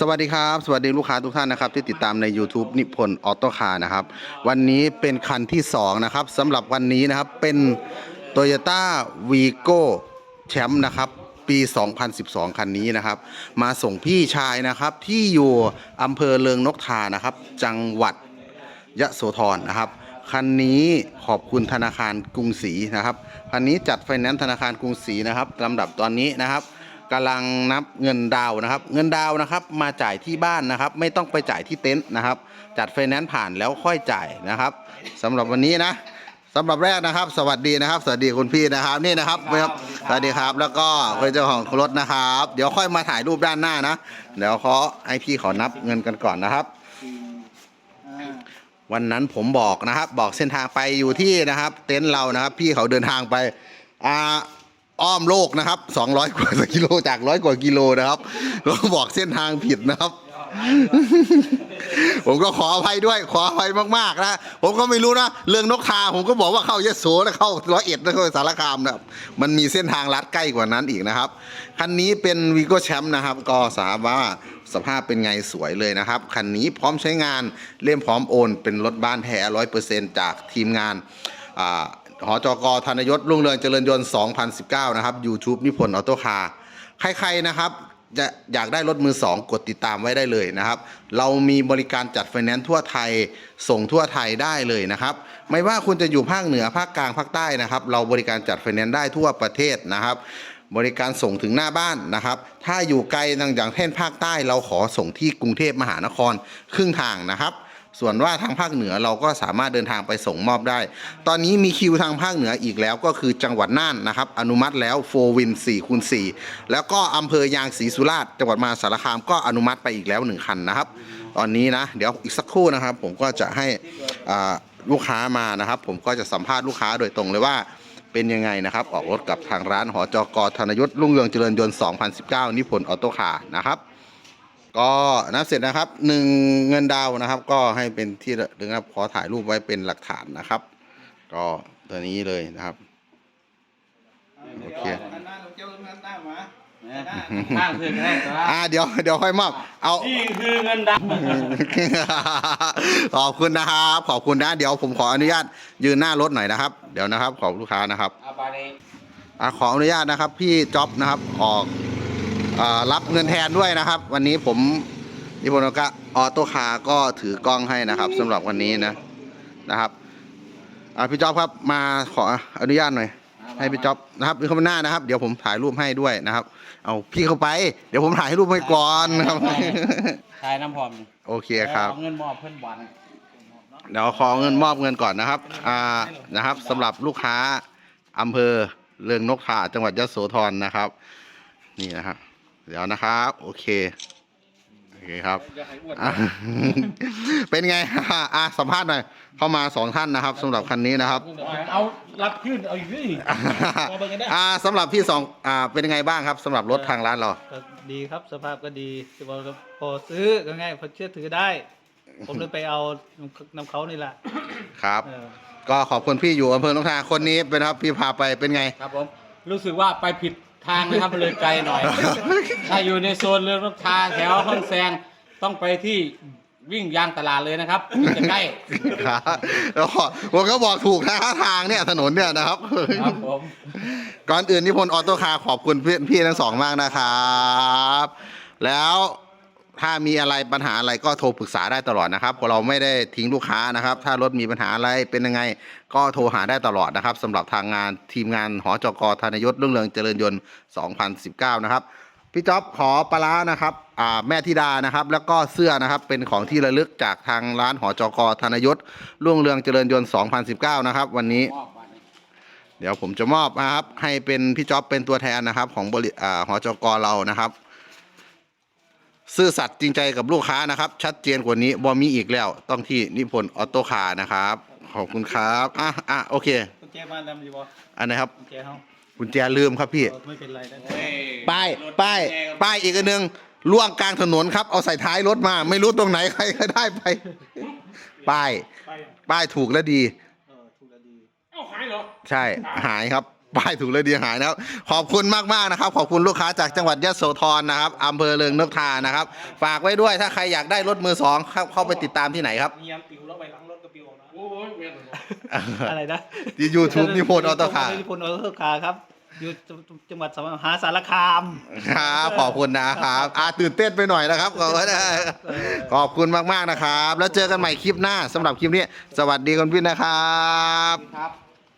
สวัสดีครับ สวัสดีลูกค้าทุกท่านนะครับที่ติดตามใน YouTube นิพนธ์ออโต้คาร์นะครับ วันนี้เป็นคันที่ 2 นะครับสำหรับวันนี้นะครับเป็น Toyota Vigo แชมป์นะครับ ปี 2012 คันนี้นะครับ มาส่งพี่ชายนะครับที่อยู่อำเภอเลิงนกทานะครับ จังหวัดยะโสธรนะครับคันนี้ขอบคุณธนาคารกรุงศรีนะครับคันนี้จัดไฟแนนซ์ธนาคารกรุงศรีนะครับลำดับตอนนี้นะครับ กำลังนับเงินดาวนะครับ เงินดาวนะครับมาจ่ายที่บ้านนะครับ ไม่ต้องไปจ่ายที่เต็นท์นะครับ จัดไฟแนนซ์ผ่านแล้วค่อยจ่ายนะครับสำหรับวันนี้นะสำหรับแรกนะครับ สวัสดีนะครับ สวัสดีคุณพี่นะครับนี่นะครับครับสวัสดีครับ แล้วก็คุณเจ้าของรถนะครับ เดี๋ยวค่อยมาถ่ายรูปด้านหน้านะเดี๋ยวขอให้พี่ขอนับเงินกันก่อนนะครับ วันนั้นผมบอกนะครับ บอกเส้นทางไปอยู่ที่นะครับ เต็นท์เรานะครับ พี่เขาเดินทางไปอ่า อ้อมโลกนะครับ 200 กว่ากิโลจากร้อยกว่ากิโลนะครับก็บอกเส้นทางผิดนะครับ ผมก็ขออภัยด้วย ขออภัยมากๆนะ ผมก็ไม่รู้นะ เรื่องนกทา ผมก็บอกว่าเข้ายโสแล้วเข้าร้อยเอ็ดแล้วเข้าสารคามนะครับ มันมีเส้นทางลัดใกล้กว่านั้นอีกนะครับ คันนี้เป็นวีโก้แชมป์นะครับ ก็สาบว่าสภาพเป็นไงสวยเลยนะครับ คันนี้พร้อมใช้งาน เล่มพร้อมโอน เป็นรถบ้านแท้ร้อยเปอร์เซ็นจากทีมงานอ่า หอจกธนยศรุ่งเรืองเจริญยนต์ 2019 นะครับ YouTube นิพนธ์ออโต้คาร์ใครๆนะครับจะอยากได้รถมือสองกดติดตามไว้ได้เลยนะครับ เรามีบริการจัดไฟแนนซ์ทั่วไทยส่งทั่วไทยได้เลยนะครับ ไม่ว่าคุณจะอยู่ภาคเหนือภาคกลางภาคใต้นะครับ เราบริการจัดไฟแนนซ์ได้ทั่วประเทศนะครับ บริการส่งถึงหน้าบ้านนะครับ ถ้าอยู่ไกลทางอย่างเช่นภาคใต้ เราขอส่งที่กรุงเทพมหานครครึ่งทางนะครับ ส่วนว่าทางภาคเหนือเราก็สามารถเดินทางไปส่งมอบได้ ตอนนี้มีคิวทางภาคเหนืออีกแล้วก็คือจังหวัดน่านนะครับ อนุมัติแล้วโฟวิน4คูณ4แล้วก็อำเภอยางศรีสุราษฎร์จังหวัดมหาสารคามก็อนุมัติไปอีกแล้วหนึ่งคันนะครับ ตอนนี้นะ เดี๋ยวอีกสักครู่นะครับ ผมก็จะให้ลูกค้ามานะครับ ผมก็จะสัมภาษณ์ลูกค้าโดยตรงเลยว่าเป็นยังไงนะครับ ออกรถกับทางร้านหอจกธนยศรุ่งเรืองเจริญยนต์ 2019 นิพนธ์ออโต้คาร์นะครับ ก็นับเสร็จนะครับหนึ่งเงินดาวนะครับ ก็ให้เป็นที่ระลึกนะครับขอถ่ายรูปไว้เป็นหลักฐานนะครับ ก็ตัวนี้เลยนะครับโอเคข้างคือแรกตัวอ่าเดี๋ยวเดี๋ยวค่อยมอบเอานี่คือเงินดาวขอบคุณนะครับขอบคุณนะ เดี๋ยวผมขออนุญาตยืนหน้ารถหน่อยนะครับ เดี๋ยวนะครับ ขอบลูกค้านะครับอาบานีอะขออนุญาตนะครับ พี่จ๊อบนะครับออก รับเงินแทนด้วยนะครับ วันนี้ผมนิพนธ์กะออโต้คาร์ก็ถือกล้องให้นะครับสำหรับวันนี้นะนะครับอะพี่จ๊อบครับมาขออนุญาตหน่อยให้พี่จ๊อบนะครับพี่เข้ามาหน้านะครับ เดี๋ยวผมถ่ายรูปให้ด้วยนะครับ เอาพี่เข้าไป เดี๋ยวผมถ่ายรูปให้ก่อนนะครับทายน้ำพร้อมโอเคครับเอาเงินมอบเพื่อนบันเดี๋ยวขอเงินมอบเงินก่อนนะครับอ่านะครับสำหรับลูกค้าอำเภอเรืองนกทาจังหวัดยะโสธรนะครับ นี่นะครับ เดี๋ยวนะครับ โอเคโอเคครับอะ เป็นไง อะสัมภาษณ์หน่อยเข้ามาสองท่านนะครับสำหรับคันนี้นะครับ เอารับขึ้นเอาอีกนี่อ่าสำหรับพี่สองอ่าเป็นยังไงบ้างครับสำหรับรถทางร้านเรา ก็ดีครับสภาพก็ดีที่ว่าพอซื้อก็ง่ายพอเชื่อถือได้ ผมเลยไปเอานำเขานี่แหละครับ เออก็ขอบคุณพี่อยู่อำเภอนกทาคนนี้เป็นครับพี่พาไปเป็นไง ครับผม รู้สึกว่าไปผิด ทางนะครับเลยไกลหน่อย ถ้าอยู่ในโซนเรืองรถทาแถวห้องแซงต้องไปที่วิ่งยางตลาดเลยนะครับจะใกล้ครับแล้วก็ผมก็บอกถูกนะทางเนี่ยถนนเนี่ยนะครับ ครับผมก่อนอื่นนิพนธ์ออโต้คาร์ขอบคุณพี่พี่ทั้งสองมากนะครับ แล้ว ถ้ามีอะไรปัญหาอะไรก็โทรปรึกษาได้ตลอดนะครับเราไม่ได้ทิ้งลูกค้านะครับ ถ้ารถมีปัญหาอะไรเป็นยังไง ก็โทรหาได้ตลอดนะครับสำหรับทางงานทีมงานหอจกธนยศรุ่งเรืองเจริญยนต์ 2019 นะครับพี่จ๊อบขอปลาร้านะครับแม่ธิดานะครับ แล้วก็เสื้อนะครับเป็นของที่ระลึกจากทางร้านหอจกธนยศรุ่งเรืองเจริญยนต์ 2019 นะครับ วันนี้ เดี๋ยวผมจะมอบนะครับ ให้เป็นพี่จ๊อบเป็นตัวแทนนะครับ ของบริอหอจกเรานะครับ ซื่อสัตย์จริงใจกับลูกค้านะครับ ชัดเจนกว่านี้บ่มีอีกแล้ว ต้องที่นิพนธ์ออโต้คาร์นะครับ ขอบคุณครับอะอะโอเคกุญแจบ้านดำอยู่บ่อันไหนครับกุญแจเฮากุญแจลืมครับพี่เออไม่เป็นไรนะป้ายป้ายป้ายอีกอันหนึ่งล่วงกลางถนนครับ เอาใส่ท้ายรถมา ไม่รู้ตรงไหนใครก็ได้ไป ป้ายไปป้ายถูกและดี เออถูกแล้วดี เอ้าหายเหรอ ใช่หายครับ ป้ายถูกเลยดีหายนะครับ ขอบคุณมากๆนะครับ ขอบคุณลูกค้าจากจังหวัดยะโสธรนะครับอำเภอเริงนกทานะครับ ฝากไว้ด้วยถ้าใครอยากได้รถมือสองเข้าไปติดตามที่ไหนครับเงียบปิวแล้วไปหลังรถก็ปิวออกนะโอ้ยเมียนอะไรนะที่ยูทูบนิพนธ์ออโต้คาร์นิพนธ์ออโต้คาร์ครับอยู่จังหวัดมหาสารคามครับขอบคุณนะครับอาตื่นเต้นไปหน่อยนะครับขอบคุณขอบคุณมากๆนะครับ แล้วเจอกันใหม่คลิปหน้าสำหรับคลิปนี้ สวัสดีคุณพี่นะครับครับ